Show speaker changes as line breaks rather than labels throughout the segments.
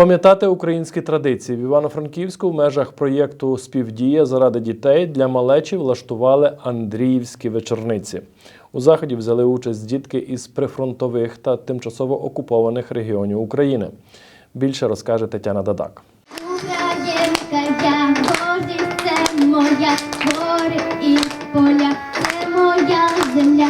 Пам'ятати українські традиції в Івано-Франківську в межах проєкту Співдія заради дітей для малечі влаштували Андріївські вечорниці. У заході взяли участь дітки із прифронтових та тимчасово окупованих регіонів України. Більше розкаже Тетяна Дадак.
Українка, моя гори і поля, моя земля,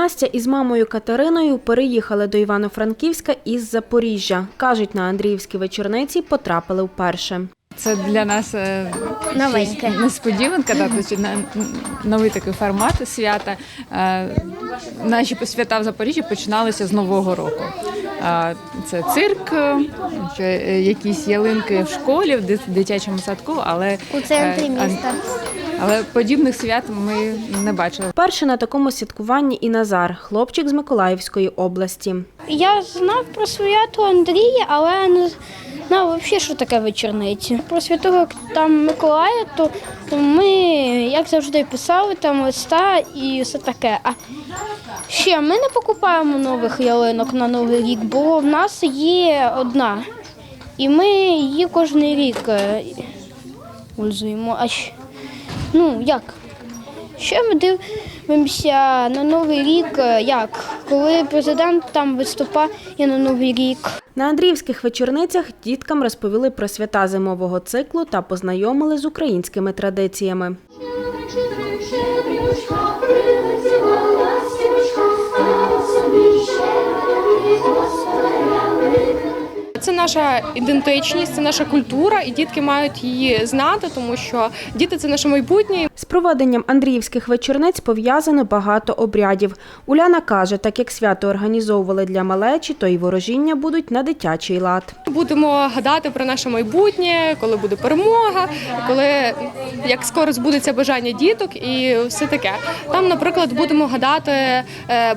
Настя із мамою Катериною переїхали до Івано-Франківська із Запоріжжя. Кажуть, на Андріївські вечорниці потрапили вперше.
Це для нас е,
Новеньке.
щось несподіванка, да, тобто на- новий такий формат свята. Е, Наші свята в Запоріжжі починалися з Нового року. Е, Це цирк, е, е, якісь ялинки в школі, в дит- дитячому садку, але
У центрі
е, а-
міста.
Але подібних свят ми не бачили.
Перше на такому святкуванні і Назар, хлопчик з Миколаївської області.
Я знав про свято Андрія, але не знав взагалі, що таке вечорниці. Про святого там Миколая, то ми, як завжди, писали там листа і все таке. А ще ми не покупаємо нових ялинок на Новий рік, бо в нас є одна. І ми її кожен рік е, пользуємо. А ну як? Ще ми дивимося на Новий рік, е, як коли президент там виступає на Новий рік.
На Андріївських вечорницях діткам розповіли про свята зимового циклу та познайомили з українськими традиціями.
Це наша ідентичність, це наша культура, і дітки мають її знати, тому що діти це наше майбутнє.
З проведенням Андріївських вечорниць пов'язано багато обрядів. Уляна каже, так як свято організовували для малечі, то й ворожіння будуть на дитячий лад.
Будемо гадати про наше майбутнє, коли буде перемога, коли як скоро збудеться бажання діток і все таке. Там, наприклад, будемо гадати, е,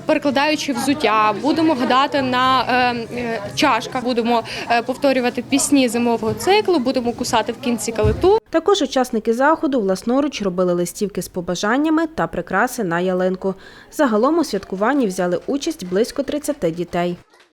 перекладаючи взуття, будемо гадати на е, е, чашках, будемо повторювати пісні зимового циклу, будемо кусати в кінці калиту.
Також учасники заходу власноруч робили листівки з побажаннями та прикраси на ялинку. Загалом у святкуванні взяли участь близько 30 дітей.